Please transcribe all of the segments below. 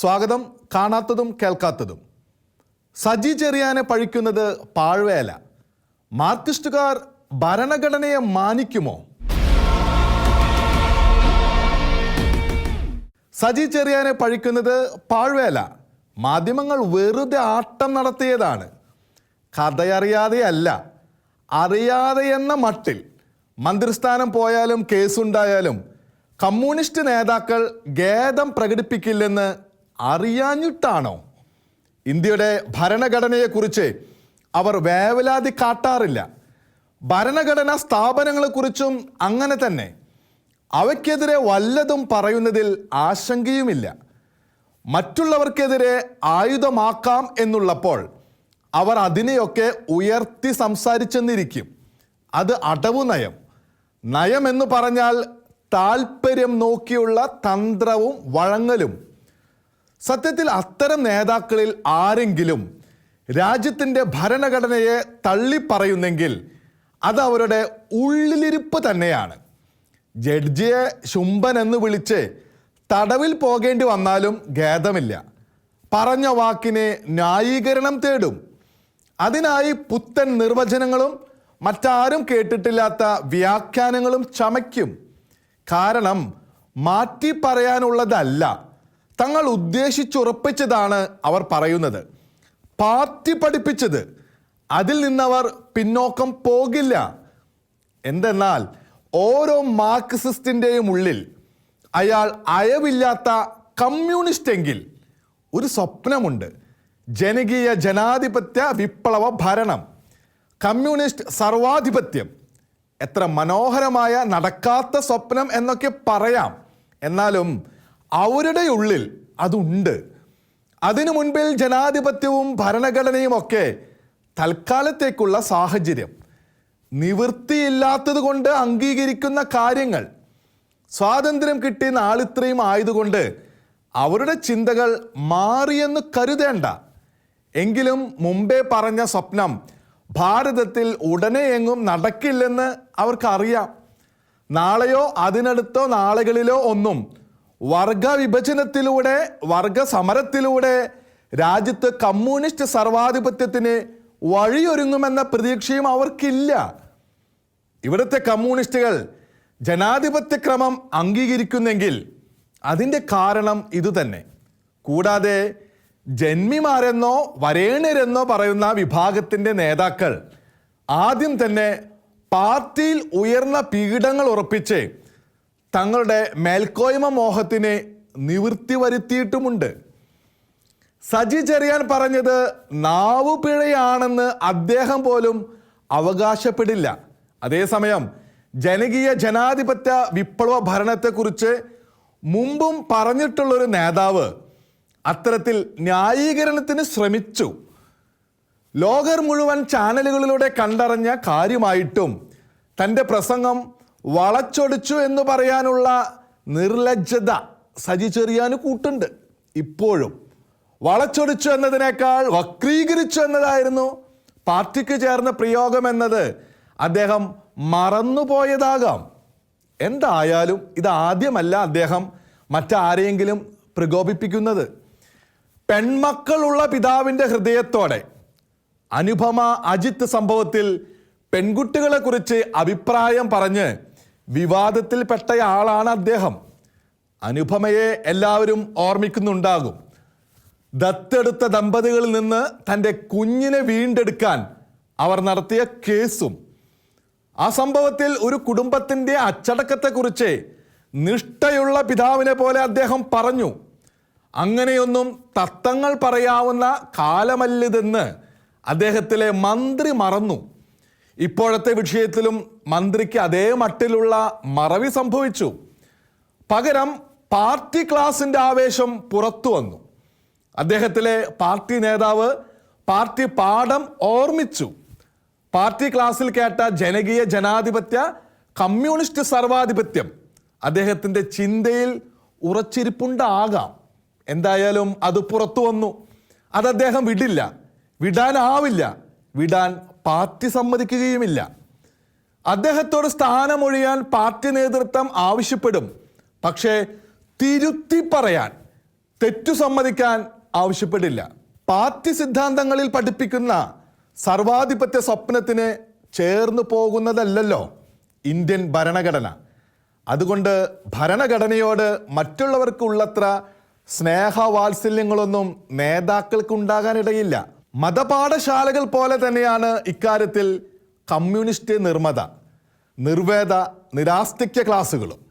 സ്വാഗതം. കാണാത്തതും കേൾക്കാത്തതും. സജി ചെറിയാനെ പഴിക്കുന്നത് പാഴ്വേല. മാർക്സിസ്റ്റുകാർ ഭരണഘടനയെ മാനിക്കുമോ? സജി ചെറിയാനെ പഴിക്കുന്നത് പാഴ്വേല. മാധ്യമങ്ങൾ വെറുതെ ആട്ടം നടത്തിയതാണ്. കഥയറിയാതെയല്ല അറിയാതെ എന്ന മട്ടിൽ. മന്ത്രിസ്ഥാനം പോയാലും കേസുണ്ടായാലും കമ്മ്യൂണിസ്റ്റ് നേതാക്കൾ ഖേദം പ്രകടിപ്പിക്കില്ലെന്ന് അറിയാഞ്ഞിട്ടാണോ? ഇന്ത്യയുടെ ഭരണഘടനയെക്കുറിച്ച് അവർ വേവലാതി കാട്ടാറില്ല. ഭരണഘടനാ സ്ഥാപനങ്ങളെക്കുറിച്ചും അങ്ങനെ തന്നെ. അവയ്ക്കെതിരെ വല്ലതും പറയുന്നതിൽ ആശങ്കയുമില്ല. മറ്റുള്ളവർക്കെതിരെ ആയുധമാക്കാം എന്നുള്ളപ്പോൾ അവർ അതിനെയൊക്കെ ഉയർത്തി സംസാരിച്ചെന്നിരിക്കും. അത് അടവു നയം. നയം എന്ന് പറഞ്ഞാൽ താൽപ്പര്യം നോക്കിയുള്ള തന്ത്രവും വഴങ്ങലും. സത്യത്തിൽ അത്തരം നേതാക്കളിൽ ആരെങ്കിലും രാജ്യത്തിന്റെ ഭരണഘടനയെ തള്ളിപ്പറയുന്നെങ്കിൽ അത് അവരുടെ ഉള്ളിലിരിപ്പ് തന്നെയാണ്. ജഡ്ജിയെ ശുംഭൻ എന്ന് വിളിച്ച് തടവിൽ പോകേണ്ടി വന്നാലും ഖേദമില്ല. പറഞ്ഞ വാക്കിനെ ന്യായീകരണം തേടും. അതിനായി പുത്തൻ നിർവചനങ്ങളും മറ്റാരും കേട്ടിട്ടില്ലാത്ത വ്യാഖ്യാനങ്ങളും ചമയ്ക്കും. കാരണം മാറ്റി പറയാനുള്ളതല്ല. തങ്ങൾ ഉദ്ദേശിച്ചുറപ്പിച്ചതാണ് അവർ പറയുന്നത്. പാർട്ടി പഠിപ്പിച്ചത്. അതിൽ നിന്നവർ പിന്നോക്കം പോകില്ല. എന്തെന്നാൽ ഓരോ മാർക്സിസ്റ്റിന്റെയും ഉള്ളിൽ അയാൾ അയവില്ലാത്ത കമ്മ്യൂണിസ്റ്റ് എങ്കിൽ ഒരു സ്വപ്നമുണ്ട്. ജനകീയ ജനാധിപത്യ വിപ്ലവ ഭരണം. കമ്മ്യൂണിസ്റ്റ് സർവാധിപത്യം. എത്ര മനോഹരമായ നടക്കാത്ത സ്വപ്നം എന്നൊക്കെ പറയാം. എന്നാലും അവരുടെ ഉള്ളിൽ അതുണ്ട്. അതിനു മുൻപിൽ ജനാധിപത്യവും ഭരണഘടനയും ഒക്കെ തൽക്കാലത്തേക്കുള്ള സാഹചര്യം. നിവൃത്തിയില്ലാത്തത് കൊണ്ട് അംഗീകരിക്കുന്ന കാര്യങ്ങൾ സ്വാതന്ത്ര്യം കിട്ടിയ നാളിത്രയും ആയതുകൊണ്ട് അവരുടെ ചിന്തകൾ മാറിയെന്ന് കരുതേണ്ട. എങ്കിലും മുമ്പേ പറഞ്ഞ സ്വപ്നം ഭാരതത്തിൽ ഉടനെ എങ്ങും നടക്കില്ലെന്ന് അവർക്കറിയാം. നാളെയോ അതിനടുത്തോ നാളുകളിലോ ഒന്നും വർഗ വിഭജനത്തിലൂടെ വർഗ സമരത്തിലൂടെ രാജ്യത്ത് കമ്മ്യൂണിസ്റ്റ് സർവാധിപത്യത്തിന് വഴിയൊരുങ്ങുമെന്ന പ്രതീക്ഷയും അവർക്കില്ല. ഇവിടുത്തെ കമ്മ്യൂണിസ്റ്റുകൾ ജനാധിപത്യ ക്രമം അംഗീകരിക്കുന്നെങ്കിൽ അതിന്റെ കാരണം ഇതുതന്നെ. കൂടാതെ ജന്മിമാരെന്നോ വരേണ്യരെന്നോ പറയുന്ന വിഭാഗത്തിന്റെ നേതാക്കൾ ആദ്യം തന്നെ പാർട്ടിയിൽ ഉയർന്ന പീഡങ്ങൾ ഉറപ്പിച്ച് തങ്ങളുടെ മേൽക്കോയ്മ മോഹത്തിന് നിവൃത്തി വരുത്തിയിട്ടുമുണ്ട്. സജി ചെറിയാൻ പറഞ്ഞത് നാവു പിഴയാണെന്ന് അദ്ദേഹം പോലും അവകാശപ്പെടില്ല. അതേസമയം ജനകീയ ജനാധിപത്യ വിപ്ലവ ഭരണത്തെക്കുറിച്ച് മുമ്പും പറഞ്ഞിട്ടുള്ളൊരു നേതാവ് അത്തരത്തിൽ ന്യായീകരണത്തിന് ശ്രമിച്ചു. ലോകർ മുഴുവൻ ചാനലുകളിലൂടെ കണ്ടറിഞ്ഞ കാര്യമായിട്ടും തന്റെ പ്രസംഗം വളച്ചൊടിച്ചു എന്ന് പറയാനുള്ള നിർലജ്ജത സജി ചെറിയാന് കൂട്ടുണ്ട്. ഇപ്പോഴും വളച്ചൊടിച്ചു എന്നതിനേക്കാൾ വക്രീകരിച്ചു എന്നതായിരുന്നു പാർട്ടിക്ക് ചേർന്ന പ്രയോഗം എന്നത്. അദ്ദേഹം മറന്നുപോയതാകാം. എന്തായാലും ഇതാദ്യമല്ല അദ്ദേഹം മറ്റാരെയെങ്കിലും പ്രകോപിപ്പിക്കുന്നത്. പെൺമക്കളുള്ള പിതാവിന്റെ ഹൃദയത്തോടെ അനുപമ അജിത്ത് സംഭവത്തിൽ പെൺകുട്ടികളെ കുറിച്ച് അഭിപ്രായം പറഞ്ഞ് വിവാദത്തിൽപ്പെട്ടയാളാണ് അദ്ദേഹം. അനുപമയെ എല്ലാവരും ഓർമ്മിക്കുന്നുണ്ടാകും. ദത്തെടുത്ത ദമ്പതികളിൽ നിന്ന് തന്റെ കുഞ്ഞിനെ വീണ്ടെടുക്കാൻ അവർ നടത്തിയ കേസും. ആ സംഭവത്തിൽ ഒരു കുടുംബത്തിന്റെ അച്ചടക്കത്തെക്കുറിച്ച് നിഷ്ഠയുള്ള പിതാവിനെ പോലെ അദ്ദേഹം പറഞ്ഞു. അങ്ങനെയൊന്നും തത്തങ്ങൾ പറയാവുന്ന കാലമല്ലിതെന്ന് അദ്ദേഹത്തിലെ മന്ത്രി മറന്നു. ഇപ്പോഴത്തെ വിഷയത്തിലും മന്ത്രിക്ക് അതേ മട്ടിലുള്ള മറവി സംഭവിച്ചു. പകരം പാർട്ടി ക്ലാസിന്റെ ആവേശം പുറത്തു വന്നു. അദ്ദേഹത്തിലെ പാർട്ടി നേതാവ് പാർട്ടി പാഠം ഓർമ്മിച്ചു. പാർട്ടി ക്ലാസ്സിൽ കേട്ട ജനകീയ ജനാധിപത്യ കമ്മ്യൂണിസ്റ്റ് സർവാധിപത്യം അദ്ദേഹത്തിന്റെ ചിന്തയിൽ ഉറച്ചിരിപ്പുണ്ടാകാം. എന്തായാലും അത് പുറത്തു വന്നു. അത് അദ്ദേഹം വിടില്ല. വിടാനാവില്ല. വിടാൻ പാർട്ടി സമ്മതിക്കുകയുമില്ല. അദ്ദേഹത്തോട് സ്ഥാനമൊഴിയാൻ പാർട്ടി നേതൃത്വം ആവശ്യപ്പെടും. പക്ഷേ തിരുത്തി പറയാൻ തെറ്റു സമ്മതിക്കാൻ ആവശ്യപ്പെടില്ല. പാർട്ടി സിദ്ധാന്തങ്ങളിൽ പഠിപ്പിക്കുന്ന സർവാധിപത്യ സ്വപ്നത്തിന് ചേർന്നു പോകുന്നതല്ലല്ലോ ഇന്ത്യൻ ഭരണഘടന. അതുകൊണ്ട് ഭരണഘടനയോട് മറ്റുള്ളവർക്കുള്ളത്ര സ്നേഹവാത്സല്യങ്ങളൊന്നും നേതാക്കൾക്ക് ഉണ്ടാകാനിടയില്ല മതപാഠശാലകൾ പോലെ തന്നെയാണ് ഇക്കാര്യത്തിൽ കമ്മ്യൂണിസ്റ്റ് നിർമ്മത നിർവേദ നിരാസ്തിക്യ ക്ലാസ്സുകളും.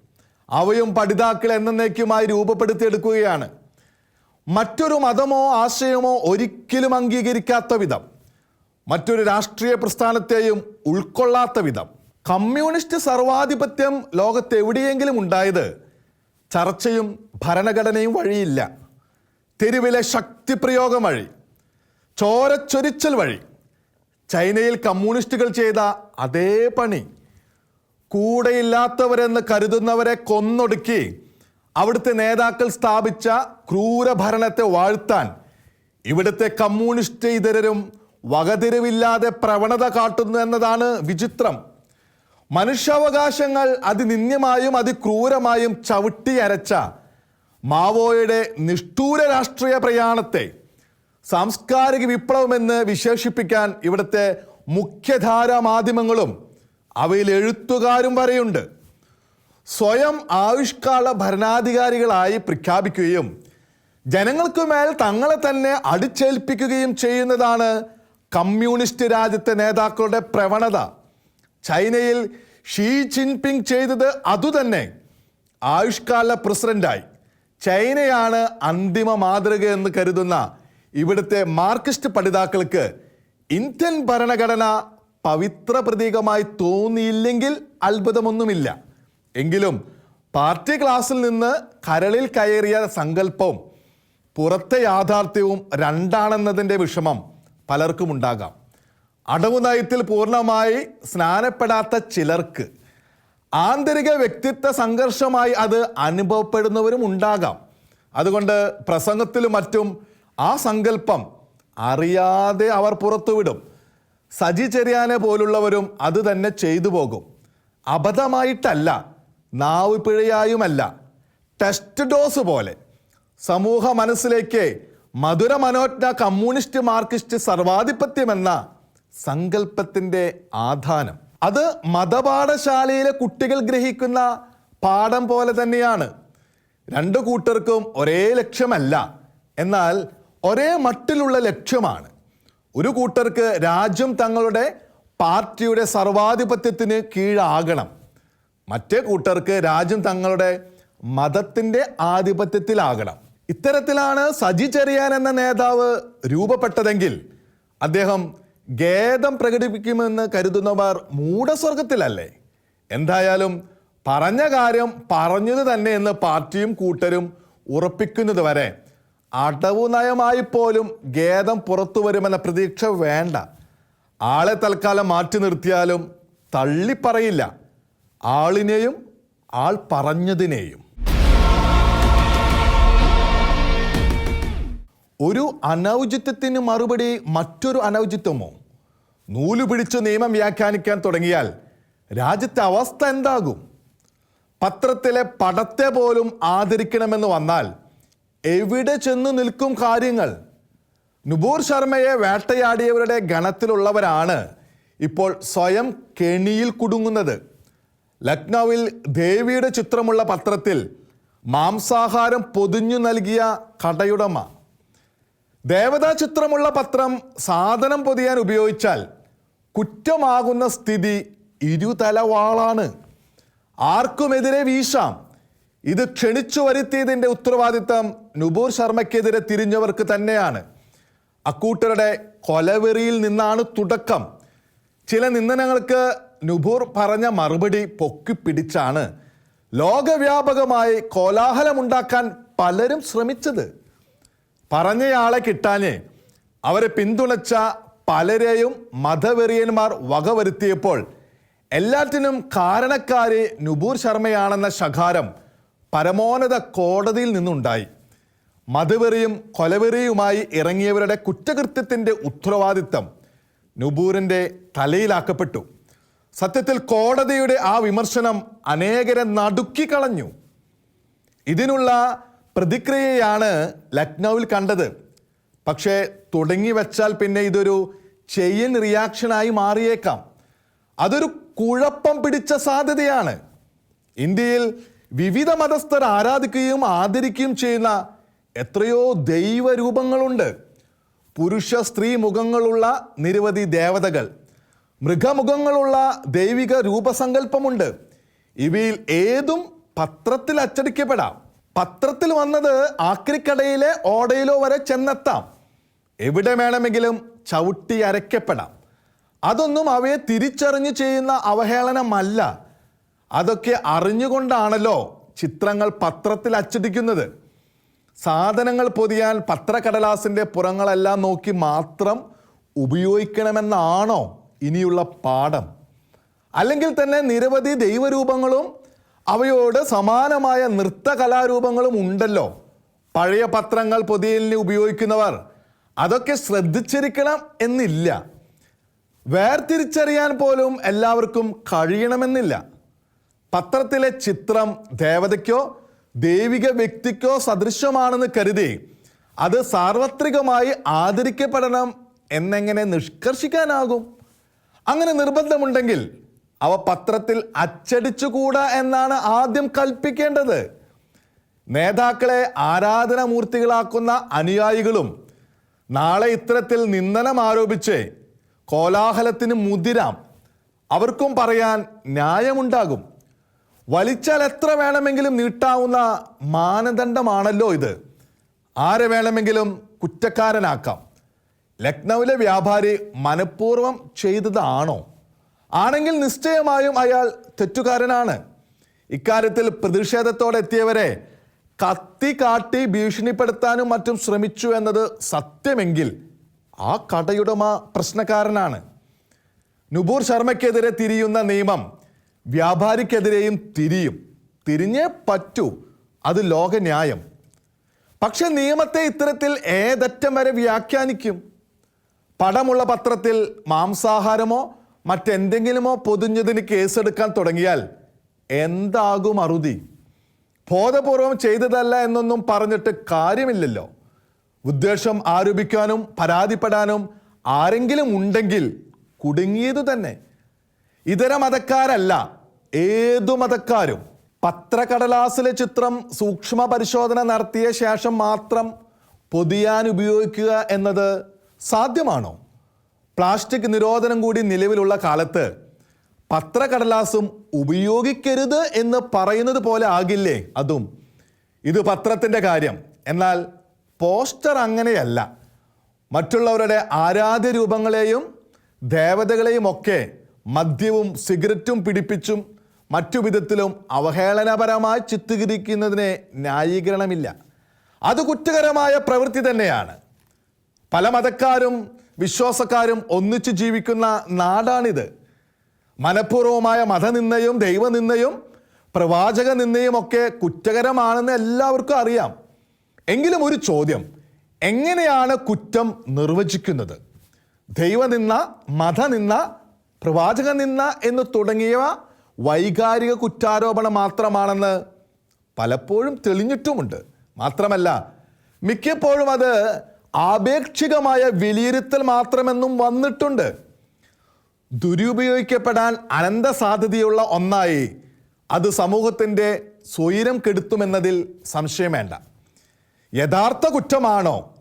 അവയും പഠിതാക്കൾ എന്നേക്കുമായി രൂപപ്പെടുത്തിയെടുക്കുകയാണ്. മറ്റൊരു മതമോ ആശയമോ ഒരിക്കലും അംഗീകരിക്കാത്ത വിധം മറ്റൊരു രാഷ്ട്രീയ പ്രസ്ഥാനത്തെയും ഉൾക്കൊള്ളാത്ത വിധം. കമ്മ്യൂണിസ്റ്റ് സർവാധിപത്യം ലോകത്ത് എവിടെയെങ്കിലും ഉണ്ടായത് ചർച്ചയും ഭരണഘടനയും വഴിയില്ല. തെരുവിലെ ശക്തിപ്രയോഗം വഴി ചോരച്ചൊരിച്ചൽ വഴി ചൈനയിൽ കമ്മ്യൂണിസ്റ്റുകൾ ചെയ്ത അതേ പണി. കൂടെയില്ലാത്തവരെന്ന് കരുതുന്നവരെ കൊന്നൊടുക്കി അവിടുത്തെ നേതാക്കൾ സ്ഥാപിച്ച ക്രൂരഭരണത്തെ വാഴ്ത്താൻ ഇവിടുത്തെ കമ്മ്യൂണിസ്റ്റ് ഇതരരും വകതിരിവില്ലാതെ പ്രവണത കാട്ടുന്നു എന്നതാണ് വിചിത്രം. മനുഷ്യാവകാശങ്ങൾ അതിനിന്യമായും അതിക്രൂരമായും ചവിട്ടിയരച്ച മാവോയുടെ നിഷ്ഠൂര രാഷ്ട്രീയ പ്രയാണത്തെ സാംസ്കാരിക വിപ്ലവമെന്ന് വിശേഷിപ്പിക്കാൻ ഇവിടുത്തെ മുഖ്യധാരാ മാധ്യമങ്ങളും അവയിൽ എഴുത്തുകാരും വരെയുണ്ട്. സ്വയം ആവിഷ്കാര ഭരണാധികാരികളായി പ്രഖ്യാപിക്കുകയും ജനങ്ങൾക്ക് മേൽ തങ്ങളെ തന്നെ അടിച്ചേൽപ്പിക്കുകയും ചെയ്യുന്നതാണ് കമ്മ്യൂണിസ്റ്റ് രാജ്യത്തെ നേതാക്കളുടെ പ്രവണത. ചൈനയിൽ ഷീ ജിൻപിങ് ചെയ്തത് അതുതന്നെ. ആയുഷ്കാല പ്രസിഡന്റായി. ചൈനയാണ് അന്തിമ മാതൃക എന്ന് കരുതുന്ന ഇവിടുത്തെ മാർക്സിസ്റ്റ് പഠിതാക്കൾക്ക് ഇന്ത്യൻ ഭരണഘടന പവിത്ര പ്രതീകമായി തോന്നിയില്ലെങ്കിൽ അത്ഭുതമൊന്നുമില്ല. എങ്കിലും പാർട്ടി ക്ലാസ്സിൽ നിന്ന് കരളിൽ കയറിയ സങ്കല്പവും പുറത്തെ യാഥാർത്ഥ്യവും രണ്ടാണെന്നതിന്റെ വിഷമം പലർക്കും ഉണ്ടാകാം. അടവു നയത്തിൽ പൂർണമായി സ്നാനപ്പെടാത്ത ചിലർക്ക് ആന്തരിക വ്യക്തിത്വ സംഘർഷമായി അത് അനുഭവപ്പെടുന്നവരും ഉണ്ടാകാം. അതുകൊണ്ട് പ്രസംഗത്തിലും മറ്റും ആ സങ്കല്പം അറിയാതെ അവർ പുറത്തുവിടും. സജി ചെറിയാനെ പോലുള്ളവരും അത് തന്നെ ചെയ്തു പോകും. അബദ്ധമായിട്ടല്ല നാവ് പിഴയായുമല്ല ടെസ്റ്റ് ഡോസ് പോലെ. സമൂഹ മനസ്സിലേക്ക് മധുര മനോജ്ഞ കമ്മ്യൂണിസ്റ്റ് മാർക്സിസ്റ്റ് സർവാധിപത്യമെന്ന സങ്കല്പത്തിന്റെ ആധാനം. അത് മതപാഠശാലയിലെ കുട്ടികൾ ഗ്രഹിക്കുന്ന പാഠം പോലെ തന്നെയാണ്. രണ്ടു കൂട്ടർക്കും ഒരേ ലക്ഷ്യമല്ല. എന്നാൽ ഒരേ മട്ടിലുള്ള ലക്ഷ്യമാണ്. ഒരു കൂട്ടർക്ക് രാജ്യം തങ്ങളുടെ പാർട്ടിയുടെ സർവാധിപത്യത്തിന് കീഴാകണം. മറ്റേ കൂട്ടർക്ക് രാജ്യം തങ്ങളുടെ മതത്തിന്റെ ആധിപത്യത്തിലാകണം. ഇത്തരത്തിലാണ് സജി ചെറിയാൻ എന്ന നേതാവ് രൂപപ്പെട്ടതെങ്കിൽ അദ്ദേഹം ഖേദം പ്രകടിപ്പിക്കുമെന്ന് കരുതുന്നവർ മൂഢസ്വർഗത്തിലല്ലേ എന്തായാലും പറഞ്ഞ കാര്യം പറഞ്ഞത് തന്നെ എന്ന് പാർട്ടിയും കൂട്ടരും ഉറപ്പിക്കുന്നത് വരെ അടവു നയമായി പോലും ഖേദം പുറത്തു വരുമെന്ന പ്രതീക്ഷ വേണ്ട. ആളെ തൽക്കാലം മാറ്റി നിർത്തിയാലും തള്ളി പറയില്ല ആളിനെയും ആൾ പറഞ്ഞതിനെയും. ഒരു അനൗചിത്യത്തിന് മറുപടി മറ്റൊരു അനൗചിത്വമോ? നൂൽ പിടിച്ച് നിയമം വ്യാഖ്യാനിക്കാൻ തുടങ്ങിയാൽ രാജ്യത്തെ അവസ്ഥ എന്താകും? പത്രത്തിലെ പടത്തെ പോലും ആദരിക്കണമെന്ന് വന്നാൽ എവിടെ ചെന്ന് നിൽക്കും കാര്യങ്ങൾ? നുപൂർ ശർമ്മയെ വേട്ടയാടിയവരുടെ ഗണത്തിലുള്ളവരാണ് ഇപ്പോൾ സ്വയം കെണിയിൽ കുടുങ്ങുന്നത്. ലക്നൌവിൽ ദേവിയുടെ ചിത്രമുള്ള പത്രത്തിൽ മാംസാഹാരം പൊതിഞ്ഞു നൽകിയ കടയുടമ. ദേവതാ ചിത്രമുള്ള പത്രം സാധനം പൊതിയാൻ ഉപയോഗിച്ചാൽ കുറ്റമാകുന്ന സ്ഥിതി ഇരുതലവാളാണ് ആർക്കുമെതിരെ വീശാം. ഇത് ക്ഷണിച്ചു വരുത്തിയതിന്റെ ഉത്തരവാദിത്തം നുപൂർ ശർമ്മയ്ക്കെതിരെ തിരിഞ്ഞവർക്ക് തന്നെയാണ്. അക്കൂട്ടരുടെ കൊലവെറിയിൽ നിന്നാണ് തുടക്കം. ചില നിന്ദനങ്ങൾക്ക് നുപൂർ പറഞ്ഞ മറുപടി പൊക്കിപ്പിടിച്ചാണ് ലോകവ്യാപകമായി കോലാഹലമുണ്ടാക്കാൻ പലരും ശ്രമിച്ചത്. പറഞ്ഞയാളെ കിട്ടാനെ അവരെ പിന്തുണച്ച പലരെയും മതവെറിയന്മാർ വകവരുത്തിയപ്പോൾ എല്ലാറ്റിനും കാരണക്കാരെ നുപൂർ ശർമ്മയാണെന്ന ശകാരം പരമോന്നത കോടതിയിൽ നിന്നുണ്ടായി. മതവെറിയും കൊലവെറിയുമായി ഇറങ്ങിയവരുടെ കുറ്റകൃത്യത്തിന്റെ ഉത്തരവാദിത്തം നുബൂറിന്റെ തലയിലാക്കപ്പെട്ടു. സത്യത്തിൽ കോടതിയുടെ ആ വിമർശനം അനേകരെ നടുക്കിക്കളഞ്ഞു ഇതിനുള്ള പ്രതിക്രിയയാണ് ലക്നൌവിൽ കണ്ടത്. പക്ഷേ തുടങ്ങി വച്ചാൽ പിന്നെ ഇതൊരു ചെയിൻ റിയാക്ഷനായി മാറിയേക്കാം. അതൊരു കുഴപ്പം പിടിച്ച സാധ്യതയാണ്. ഇന്ത്യയിൽ വിവിധ മതസ്ഥർ ആരാധിക്കുകയും ആദരിക്കുകയും ചെയ്യുന്ന എത്രയോ ദൈവരൂപങ്ങളുണ്ട്. പുരുഷ സ്ത്രീ മുഖങ്ങളുള്ള നിരവധി ദേവതകൾ. മൃഗമുഖങ്ങളുള്ള ദൈവിക രൂപസങ്കല്പമുണ്ട്. ഇവയിൽ ഏതും പത്രത്തിൽ അച്ചടിക്കപ്പെടാം. പത്രത്തിൽ വന്നത് ആക്രിക്കടയിലെ ഓടയിലോ വരെ ചെന്നെത്താം. എവിടെ വേണമെങ്കിലും ചവിട്ടി അരയ്ക്കപ്പെടാം. അതൊന്നും അവയെ തിരിച്ചറിഞ്ഞ് ചെയ്യുന്ന അവഹേളനമല്ല. അതൊക്കെ അറിഞ്ഞുകൊണ്ടാണല്ലോ ചിത്രങ്ങൾ പത്രത്തിൽ അച്ചടിക്കുന്നത്. സാധനങ്ങൾ പൊതിയാൻ പത്രക്കടലാസിന്റെ പുറങ്ങളെല്ലാം നോക്കി മാത്രം ഉപയോഗിക്കണമെന്നാണോ ഇനിയുള്ള പാഠം? അല്ലെങ്കിൽ തന്നെ നിരവധി ദൈവരൂപങ്ങളും അവയോട് സമാനമായ നൃത്ത കലാരൂപങ്ങളും ഉണ്ടല്ലോ. പഴയ പത്രങ്ങൾ പൊതിയലിന് ഉപയോഗിക്കുന്നവർ അതൊക്കെ ശ്രദ്ധിച്ചിരിക്കണം എന്നില്ല. വേർതിരിച്ചറിയാൻ പോലും എല്ലാവർക്കും കഴിയണമെന്നില്ല. പത്രത്തിലെ ചിത്രം ദേവതയ്ക്കോ ദൈവിക വ്യക്തിക്കോ സദൃശ്യമാണെന്ന് കരുതി അത് സാർവത്രികമായി ആദരിക്കപ്പെടണം എന്നെങ്ങനെ നിഷ്കർഷിക്കാനാകും? അങ്ങനെ നിർബന്ധമുണ്ടെങ്കിൽ അവ പത്രത്തിൽ അച്ചടിച്ചുകൂടാ എന്നാണ് ആദ്യം കൽപ്പിക്കേണ്ടത്. നേതാക്കളെ ആരാധനാമൂർത്തികളാക്കുന്ന അനുയായികളും നാളെ ഇത്തരത്തിൽ നിന്ദനം ആരോപിച്ച് കോലാഹലത്തിന് മുതിരാം. അവർക്കും പറയാൻ ന്യായമുണ്ടാകും. വലിച്ചാൽ എത്ര വേണമെങ്കിലും നീട്ടാവുന്ന മാനദണ്ഡമാണല്ലോ ഇത്. ആരെ വേണമെങ്കിലും കുറ്റക്കാരനാക്കാം. ലക്നൌവിലെ വ്യാപാരി മനഃപൂർവം ചെയ്തതാണോ? ആണെങ്കിൽ നിശ്ചയമായും അയാൾ തെറ്റുകാരനാണ്. ഇക്കാര്യത്തിൽ പ്രതിഷേധത്തോടെ എത്തിയവരെ കത്തി കാട്ടി ഭീഷണിപ്പെടുത്താനും മറ്റും ശ്രമിച്ചു എന്നത് സത്യമെങ്കിൽ ആ കടയുടമ പ്രശ്നക്കാരനാണ്. നുപൂർ ശർമ്മയ്ക്കെതിരെ തിരിയുന്ന നിയമം വ്യാപാരിക്കെതിരെയും തിരിയും. തിരിഞ്ഞേ പറ്റൂ. അത് ലോകന്യായം. പക്ഷെ നിയമത്തെ ഇത്തരത്തിൽ ഏതറ്റം വരെ വ്യാഖ്യാനിക്കും? പടമുള്ള പത്രത്തിൽ മാംസാഹാരമോ മറ്റെന്തെങ്കിലുമോ പൊതിഞ്ഞതിന് കേസെടുക്കാൻ തുടങ്ങിയാൽ എന്താകും അറുതി? ബോധപൂർവം ചെയ്തതല്ല എന്നൊന്നും പറഞ്ഞിട്ട് കാര്യമില്ലല്ലോ. ഉദ്ദേശം ആരോപിക്കാനും പരാതിപ്പെടാനും ആരെങ്കിലും ഉണ്ടെങ്കിൽ കുടുങ്ങിയതു തന്നെ. ഇതര മതക്കാരല്ല ഏതു മതക്കാരും പത്രക്കടലാസിലെ ചിത്രം സൂക്ഷ്മ പരിശോധന നടത്തിയ ശേഷം മാത്രം പൊതിയാൻ ഉപയോഗിക്കുക എന്നത് സാധ്യമാണോ? പ്ലാസ്റ്റിക് നിരോധനം കൂടി നിലവിലുള്ള കാലത്ത് പത്രക്കടലാസും ഉപയോഗിക്കരുത് എന്ന് പറയുന്നത് പോലെ ആകില്ലേ? അതും. ഇത് പത്രത്തിന്റെ കാര്യം. എന്നാൽ പോസ്റ്റർ അങ്ങനെയല്ല. മറ്റുള്ളവരുടെ ആരാധ്യ രൂപങ്ങളെയും ദേവതകളെയും ഒക്കെ മദ്യവും സിഗരറ്റും പിടിപ്പിച്ചും മറ്റു വിധത്തിലും അവഹേളനപരമായി ചിത്രീകരിക്കുന്നതിന് ന്യായീകരണമില്ല. അത് കുറ്റകരമായ പ്രവൃത്തി തന്നെയാണ്. പല മതക്കാരും വിശ്വാസക്കാരും ഒന്നിച്ചു ജീവിക്കുന്ന നാടാണിത്. മനഃപൂർവമായ മതനിന്ദയും ദൈവനിന്ദയും പ്രവാചക നിന്ദയും ഒക്കെ കുറ്റകരമാണെന്ന് എല്ലാവർക്കും അറിയാം. എങ്കിലും ഒരു ചോദ്യം എങ്ങനെയാണ് കുറ്റം നിർവചിക്കുന്നത്? ദൈവനിന്ന മതനിന്ന പ്രവാചക നിന്ന എന്ന് തുടങ്ങിയവ വൈകാരിക കുറ്റാരോപണം മാത്രമാണെന്ന് പലപ്പോഴും തെളിഞ്ഞിട്ടുമുണ്ട്. മാത്രമല്ല മിക്കപ്പോഴും അത് ആപേക്ഷികമായ വിലയിരുത്തൽ മാത്രമെന്നും വന്നിട്ടുണ്ട്. ദുരുപയോഗിക്കപ്പെടാൻ അനന്ത സാധ്യതയുള്ള ഒന്നായി അത് സമൂഹത്തിന്റെ സ്വൈരം കെടുത്തുമെന്നതിൽ സംശയം വേണ്ട. യഥാർത്ഥ കുറ്റമാണോ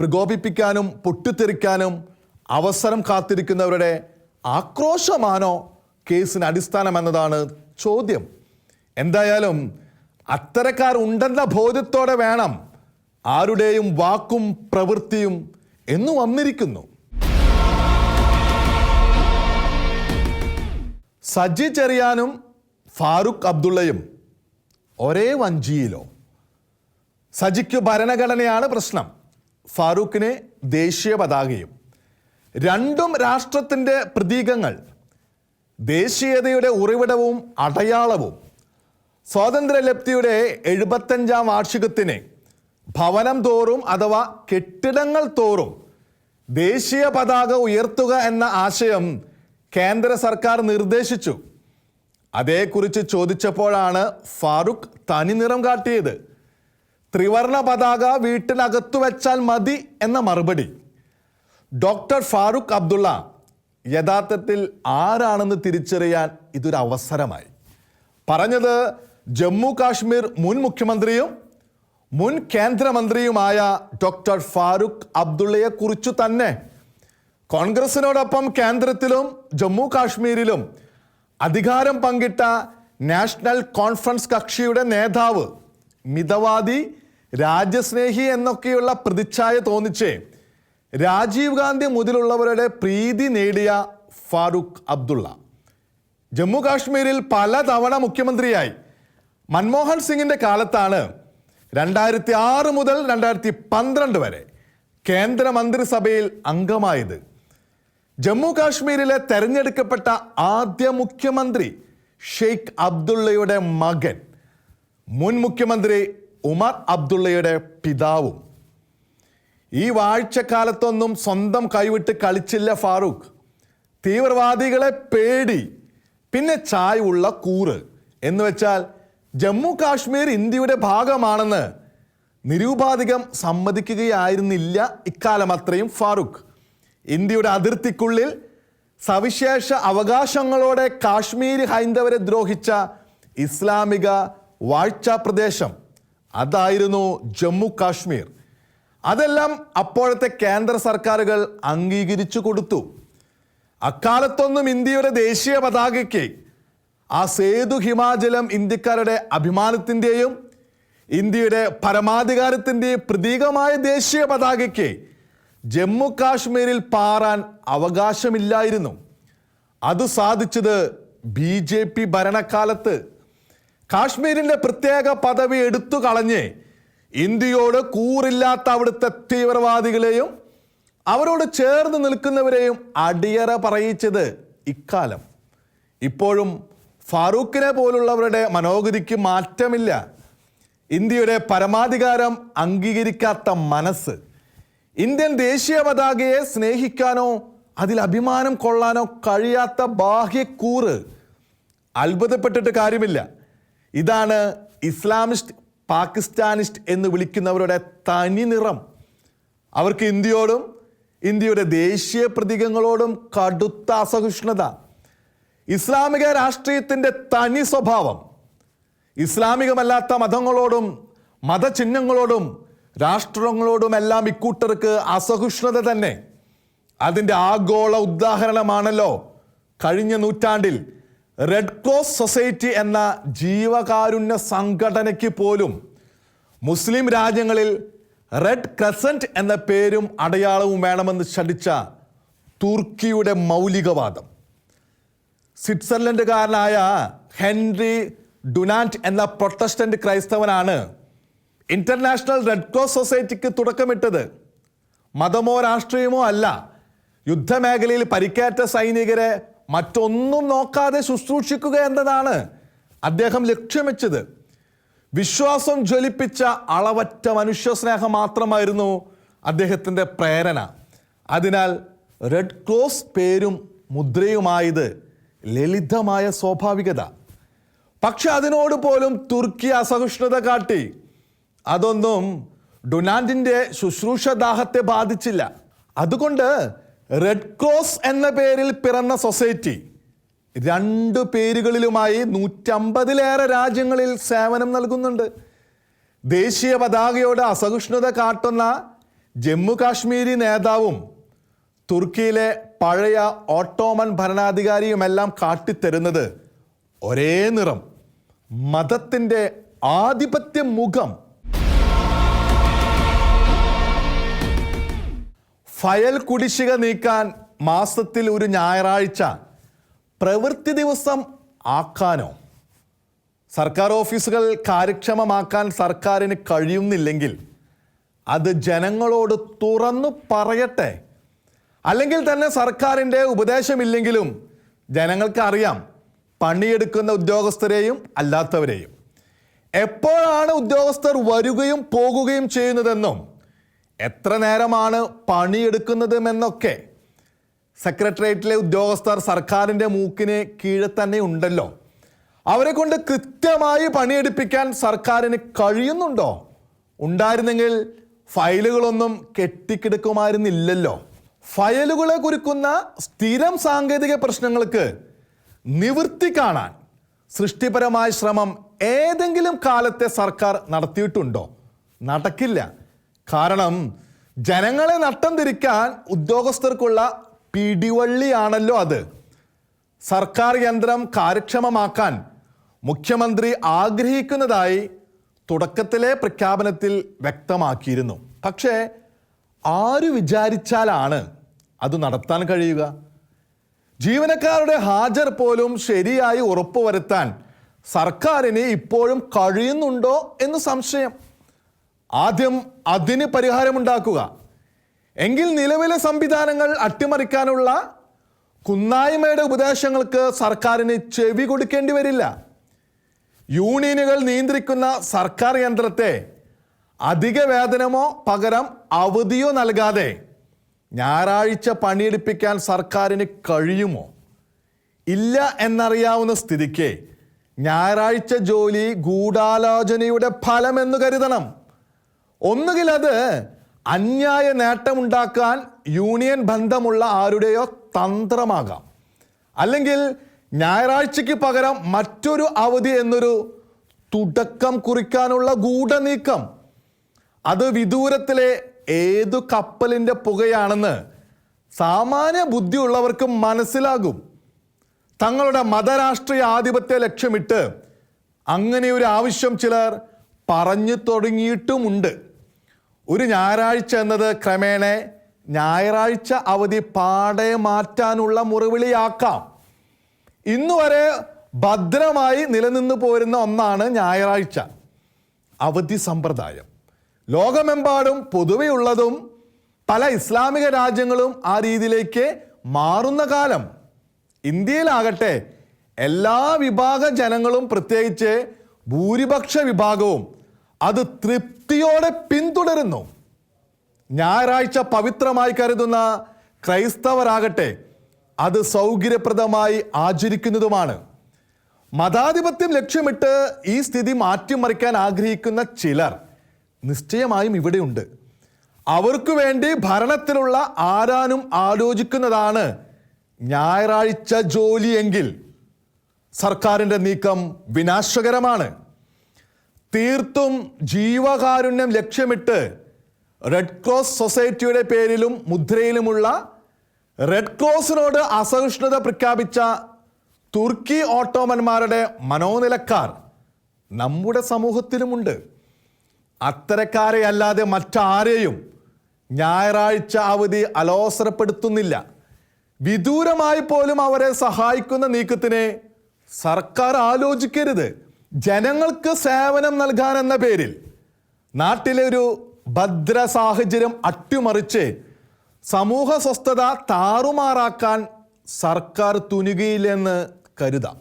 പ്രകോപിപ്പിക്കാനും പൊട്ടിത്തെറിക്കാനും അവസരം കാത്തിരിക്കുന്നവരുടെ ആക്രോശമാണോ കേസിന് അടിസ്ഥാനം എന്നതാണ് ചോദ്യം. എന്തായാലും അത്തരക്കാർ ഉണ്ടെന്ന ബോധ്യത്തോടെ വേണം ആരുടെയും വാക്കും പ്രവൃത്തിയും എന്നു വന്നിരിക്കുന്നു. സജി ചെറിയാനും ഫാറൂഖ് അബ്ദുള്ളയും ഒരേ വഞ്ചിയിലോ? സജിക്ക് ഭരണഘടനയാണ് പ്രശ്നം. ഫാറൂഖിന് ദേശീയ പതാകയും. രണ്ടും രാഷ്ട്രത്തിന്റെ പ്രതീകങ്ങൾ. ദേശീയതയുടെ ഉറവിടവും അടയാളവും. സ്വാതന്ത്ര്യലബ്ധിയുടെ എഴുപത്തഞ്ചാം വാർഷികത്തിന് ഭവനം തോറും അഥവാ കെട്ടിടങ്ങൾ തോറും ദേശീയ പതാക ഉയർത്തുക എന്ന ആശയം കേന്ദ്ര സർക്കാർ നിർദ്ദേശിച്ചു. അതേക്കുറിച്ച് ചോദിച്ചപ്പോഴാണ് ഫാറൂഖ് തനി നിറം കാട്ടിയത്. ത്രിവർണ പതാക വീട്ടിനകത്തു വെച്ചാൽ മതി എന്ന മറുപടി. ഡോക്ടർ ഫാറൂഖ് അബ്ദുള്ള യഥാർത്ഥത്തിൽ ആരാണെന്ന് തിരിച്ചറിയാൻ ഇതൊരു അവസരമായി. പറഞ്ഞത് ജമ്മു കാശ്മീർ മുൻ മുഖ്യമന്ത്രിയും മുൻ കേന്ദ്രമന്ത്രിയുമായ ഡോക്ടർ ഫാറൂഖ് അബ്ദുള്ളയെ കുറിച്ചു തന്നെ കോൺഗ്രസിനോടൊപ്പം കേന്ദ്രത്തിലും ജമ്മു കാശ്മീരിലും അധികാരം പങ്കിട്ട നാഷണൽ കോൺഫറൻസ് കക്ഷിയുടെ നേതാവ് മിതവാദി രാജ്യസ്നേഹി എന്നൊക്കെയുള്ള പ്രതിച്ഛായ തോന്നിച്ചേ രാജീവ് ഗാന്ധി മുതലുള്ളവരുടെ പ്രീതി നേടിയ ഫാറൂഖ് അബ്ദുള്ള. ജമ്മു കാശ്മീരിൽ പലതവണ മുഖ്യമന്ത്രിയായി. മൻമോഹൻ സിംഗിന്റെ കാലത്താണ് രണ്ടായിരത്തി ആറ് മുതൽ രണ്ടായിരത്തി പന്ത്രണ്ട് വരെ കേന്ദ്രമന്ത്രിസഭയിൽ അംഗമായത്. ജമ്മു കാശ്മീരിലെ തെരഞ്ഞെടുക്കപ്പെട്ട ആദ്യ മുഖ്യമന്ത്രി ഷെയ്ഖ് അബ്ദുള്ളയുടെ മകൻ മുൻ മുഖ്യമന്ത്രി ഉമർ അബ്ദുള്ളയുടെ പിതാവും. ഈ വാഴ്ചക്കാലത്തൊന്നും സ്വന്തം കൈവിട്ട് കളിച്ചില്ല ഫാറൂഖ്. തീവ്രവാദികളെ പേടി പിന്നെ ചായവുള്ള കൂറ്. എന്ന് വെച്ചാൽ ജമ്മു കാശ്മീർ ഇന്ത്യയുടെ ഭാഗമാണെന്ന് നിരൂപാധികം സമ്മതിക്കുകയായിരുന്നില്ല ഇക്കാലം അത്രയും ഫാറൂഖ്. ഇന്ത്യയുടെ അതിർത്തിക്കുള്ളിൽ സവിശേഷ അവകാശങ്ങളോടെ കാശ്മീർ ഹൈന്ദവരെ ദ്രോഹിച്ച ഇസ്ലാമിക വാഴ്ചാ പ്രദേശം. അതായിരുന്നു ജമ്മു കാശ്മീർ. അതെല്ലാം അപ്പോഴത്തെ കേന്ദ്ര സർക്കാരുകൾ അംഗീകരിച്ചു കൊടുത്തു. അക്കാലത്തൊന്നും ഇന്ത്യയുടെ ദേശീയ പതാകയ്ക്ക് ആ സേതു ഹിമാചലം ഇന്ത്യക്കാരുടെ അഭിമാനത്തിന്റെയും ഇന്ത്യയുടെ പരമാധികാരത്തിന്റെയും പ്രതീകമായ ദേശീയ പതാകയ്ക്ക് ജമ്മു കാശ്മീരിൽ പാറാൻ അവകാശമില്ലായിരുന്നു. അത് സാധിച്ചത് ബി ജെ പി ഭരണകാലത്ത്. കാശ്മീരിന്റെ പ്രത്യേക പദവി എടുത്തു കളഞ്ഞ് ഇന്ത്യയോട് കൂറില്ലാത്ത അവിടുത്തെ തീവ്രവാദികളെയും അവരോട് ചേർന്ന് നിൽക്കുന്നവരെയും അടിയറ പറയിച്ചത് ഇക്കാലം. ഇപ്പോഴും ഫാറൂഖിനെ പോലുള്ളവരുടെ മനോഗതിക്ക് മാറ്റമില്ല. ഇന്ത്യയുടെ പരമാധികാരം അംഗീകരിക്കാത്ത മനസ്സ്. ഇന്ത്യൻ ദേശീയ പതാകയെ സ്നേഹിക്കാനോ അതിൽ അഭിമാനം കൊള്ളാനോ കഴിയാത്ത ബാഹ്യക്കൂറ് അത്ഭുതപ്പെട്ടിട്ട് കാര്യമില്ല. ഇതാണ് ഇസ്ലാമിസ്റ്റ് പാകിസ്ഥാനിസ്റ്റ് എന്ന് വിളിക്കുന്നവരുടെ തനി നിറം. അവർക്ക് ഇന്ത്യയോടും ഇന്ത്യയുടെ ദേശീയ പ്രതീകങ്ങളോടും കടുത്ത അസഹിഷ്ണുത. ഇസ്ലാമിക രാഷ്ട്രീയത്തിന്റെ തനി സ്വഭാവം. ഇസ്ലാമികമല്ലാത്ത മതങ്ങളോടും മതചിഹ്നങ്ങളോടും രാഷ്ട്രങ്ങളോടുമെല്ലാം ഇക്കൂട്ടർക്ക് അസഹിഷ്ണുത തന്നെ. അതിന്റെ ആഗോള ഉദാഹരണമാണല്ലോ കഴിഞ്ഞ നൂറ്റാണ്ടിൽ റെഡ് ക്രോസ് സൊസൈറ്റി എന്ന ജീവകാരുണ്യ സംഘടനയ്ക്ക് പോലും മുസ്ലിം രാജ്യങ്ങളിൽ റെഡ് ക്രസന്റ് എന്ന പേരും അടയാളവും വേണമെന്ന് ശഠിച്ച തുർക്കിയുടെ മൗലികവാദം. സ്വിറ്റ്സർലൻഡുകാരനായ ഹെൻറി ഡുനാന്റ് എന്ന പ്രൊട്ടസ്റ്റന്റ് ക്രൈസ്തവനാണ് ഇന്റർനാഷണൽ റെഡ് ക്രോസ് സൊസൈറ്റിക്ക് തുടക്കമിട്ടത്. മതമോ രാഷ്ട്രീയമോ അല്ല യുദ്ധമേഖലയിൽ പരിക്കേറ്റ സൈനികരെ മറ്റൊന്നും നോക്കാതെ ശുശ്രൂഷിക്കുക എന്നതാണ് അദ്ദേഹം ലക്ഷ്യം വെച്ചത് വിശ്വാസം ജ്വലിപ്പിച്ച അളവറ്റ മനുഷ്യസ്നേഹം മാത്രമായിരുന്നു അദ്ദേഹത്തിന്റെ പ്രേരണ. അതിനാൽ റെഡ് ക്രോസ് പേരും മുദ്രയുമായത് ലളിതമായ സ്വാഭാവികത. പക്ഷെ അതിനോട് പോലും തുർക്കി അസഹിഷ്ണുത കാട്ടി. അതൊന്നും ഡൊണാൾഡിന്റെ ശുശ്രൂഷ ദാഹത്തെ ബാധിച്ചില്ല. അതുകൊണ്ട് റെഡ് ക്രോസ് എന്ന പേരിൽ പിറന്ന സൊസൈറ്റി രണ്ട് പേരുകളിലുമായി നൂറ്റമ്പതിലേറെ രാജ്യങ്ങളിൽ സേവനം നൽകുന്നുണ്ട്. ദേശീയ പതാകയോട് അസഹിഷ്ണുത കാട്ടുന്ന ജമ്മു കാശ്മീരി നേതാവും തുർക്കിയിലെ പഴയ ഓട്ടോമൻ ഭരണാധികാരിയുമെല്ലാം കാട്ടിത്തരുന്നത് ഒരേ നിറം. മതത്തിന്റെ ആധിപത്യ മുഖം ഫയൽ കുടിശ്ശിക നീക്കാൻ മാസത്തിൽ ഒരു ഞായറാഴ്ച പ്രവൃത്തി ദിവസം ആക്കാനോ? സർക്കാർ ഓഫീസുകൾ കാര്യക്ഷമമാക്കാൻ സർക്കാരിന് കഴിയുന്നില്ലെങ്കിൽ അത് ജനങ്ങളോട് തുറന്നു പറയട്ടെ. അല്ലെങ്കിൽ തന്നെ സർക്കാരിന്റെ ഉപദേശമില്ലെങ്കിലും ജനങ്ങൾക്ക് അറിയാം പണിയെടുക്കുന്ന ഉദ്യോഗസ്ഥരെയും അല്ലാത്തവരെയും. എപ്പോഴാണ് ഉദ്യോഗസ്ഥർ വരികയും പോകുകയും ചെയ്യുന്നതെന്നും എത്ര നേരമാണ് പണിയെടുക്കുന്നതുമെന്നൊക്കെ സെക്രട്ടേറിയറ്റിലെ ഉദ്യോഗസ്ഥർ സർക്കാരിന്റെ മൂക്കിന് കീഴെ തന്നെ ഉണ്ടല്ലോ. അവരെ കൊണ്ട് കൃത്യമായി പണിയെടുപ്പിക്കാൻ സർക്കാരിന് കഴിയുന്നുണ്ടോ? ഉണ്ടായിരുന്നെങ്കിൽ ഫയലുകളൊന്നും കെട്ടിക്കിടക്കുമായിരുന്നില്ലല്ലോ. ഫയലുകളെ കുറിക്കുന്ന സ്ഥിരം സാങ്കേതിക പ്രശ്നങ്ങൾക്ക് നിവൃത്തി കാണാൻ സൃഷ്ടിപരമായ ശ്രമം ഏതെങ്കിലും കാലത്തെ സർക്കാർ നടത്തിയിട്ടുണ്ടോ? നടക്കില്ല. കാരണം ജനങ്ങളെ നട്ടം തിരിക്കാൻ ഉദ്യോഗസ്ഥർക്കുള്ള പിടിവള്ളിയാണല്ലോ അത്. സർക്കാർ യന്ത്രം കാര്യക്ഷമമാക്കാൻ മുഖ്യമന്ത്രി ആഗ്രഹിക്കുന്നതായി തുടക്കത്തിലെ പ്രഖ്യാപനത്തിൽ വ്യക്തമാക്കിയിരുന്നു. പക്ഷേ ആര് വിചാരിച്ചാലാണ് അത് നടത്താൻ കഴിയുക? ജീവനക്കാരുടെ ഹാജർ പോലും ശരിയായി ഉറപ്പുവരുത്താൻ സർക്കാരിന് ഇപ്പോഴും കഴിയുന്നുണ്ടോ എന്ന് സംശയം. ആദ്യം അതിന് പരിഹാരമുണ്ടാക്കുക. എങ്കിൽ നിലവിലെ സംവിധാനങ്ങൾ അട്ടിമറിക്കാനുള്ള കുന്നായ്മയുടെ ഉപദേശങ്ങൾക്ക് സർക്കാരിന് ചെവി കൊടുക്കേണ്ടി വരില്ല. യൂണിയനുകൾ നിയന്ത്രിക്കുന്ന സർക്കാർ യന്ത്രത്തെ അധിക വേതനമോ പകരം അവധിയോ നൽകാതെ ഞായറാഴ്ച പണിയെടുപ്പിക്കാൻ സർക്കാരിന് കഴിയുമോ? ഇല്ല എന്നറിയാവുന്ന സ്ഥിതിക്ക് ഞായറാഴ്ച ജോലി ഗൂഢാലോചനയുടെ ഫലമെന്ന് കരുതണം. ഒന്നുകിൽ അത് അന്യായ നേട്ടമുണ്ടാക്കാൻ യൂണിയൻ ബന്ധമുള്ള ആരുടെയോ തന്ത്രമാകാം. അല്ലെങ്കിൽ ഞായറാഴ്ചയ്ക്ക് പകരം മറ്റൊരു അവധി എന്നൊരു തുടക്കം കുറിക്കാനുള്ള ഗൂഢനീക്കം. അത് വിദൂരത്തിലെ ഏതു കപ്പലിന്റെ പുകയാണെന്ന് സാമാന്യ ബുദ്ധിയുള്ളവർക്ക് മനസ്സിലാകും. തങ്ങളുടെ മതരാഷ്ട്രീയ ആധിപത്യ ലക്ഷ്യമിട്ട് അങ്ങനെ ഒരു ആവശ്യം ചിലർ പറഞ്ഞു തുടങ്ങിയിട്ടുമുണ്ട്. ഒരു ഞായറാഴ്ച എന്നത് ക്രമേണ ഞായറാഴ്ച അവധി പാടെ മാറ്റാനുള്ള മുറിവിളിയാക്കാം. ഇന്നുവരെ ഭദ്രമായി നിലനിന്ന് പോരുന്ന ഒന്നാണ് ഞായറാഴ്ച. അവധി സമ്പ്രദായം. ലോകമെമ്പാടും പൊതുവെയുള്ളതും പല ഇസ്ലാമിക രാജ്യങ്ങളും ആ രീതിയിലേക്ക് മാറുന്ന കാലം. ഇന്ത്യയിലാകട്ടെ എല്ലാ വിഭാഗ ജനങ്ങളും പ്രത്യേകിച്ച് ഭൂരിപക്ഷ വിഭാഗവും അത് തൃപ്തിയോടെ പിന്തുടരുന്നു. ഞായറാഴ്ച പവിത്രമായി കരുതുന്ന ക്രൈസ്തവരാകട്ടെ അത് സൗകര്യപ്രദമായി ആചരിക്കുന്നതുമാണ്. മതാധിപത്യം ലക്ഷ്യമിട്ട് ഈ സ്ഥിതി മാറ്റിമറിക്കാൻ ആഗ്രഹിക്കുന്ന ചിലർ നിശ്ചയമായും ഇവിടെയുണ്ട്. അവർക്കു വേണ്ടി ഭരണത്തിലുള്ള ആരാനും ആലോചിക്കുന്നതാണ് ഞായറാഴ്ച ജോലിയെങ്കിൽ. സർക്കാരിന്റെ നീക്കം വിനാശകരമാണ്. തീർത്തും ജീവകാരുണ്യം ലക്ഷ്യമിട്ട് റെഡ് ക്രോസ് സൊസൈറ്റിയുടെ പേരിലും മുദ്രയിലുമുള്ള റെഡ് ക്രോസിനോട് അസഹിഷ്ണുത പ്രഖ്യാപിച്ച തുർക്കി ഓട്ടോമന്മാരുടെ മനോനിലക്കാർ നമ്മുടെ സമൂഹത്തിലുമുണ്ട്. അത്തരക്കാരെ അല്ലാതെ മറ്റാരെയും ഞായറാഴ്ച അവധി അലോസരപ്പെടുത്തുന്നില്ല. വിദൂരമായി പോലും അവരെ സഹായിക്കുന്ന നീക്കത്തിന് സർക്കാർ ആലോചിക്കരുത്. ജനങ്ങൾക്ക് സേവനം നൽകാൻ എന്ന പേരിൽ നാട്ടിലെ ഒരു ഭദ്ര സാഹചര്യം അട്ടിമറിച്ച് സമൂഹ സ്വസ്ഥത താറുമാറാക്കാൻ സർക്കാർ തുനികയില്ലെന്ന് കരുതാം.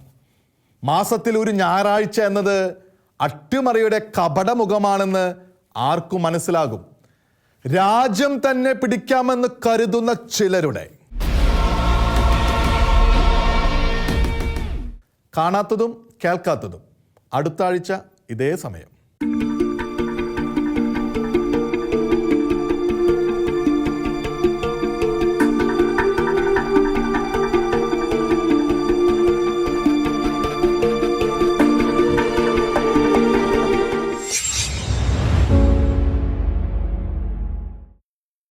മാസത്തിൽ ഒരു ഞായറാഴ്ച എന്നത് അട്ടിമറിയുടെ കപടമുഖമാണെന്ന് ആർക്കും മനസ്സിലാകും. രാജ്യം തന്നെ പിടിക്കാമെന്ന് കരുതുന്ന ചിലരുടെ. കാണാത്തതും കേൾക്കാത്തതും. അടുത്ത ആഴ്ച ഇതേ സമയം.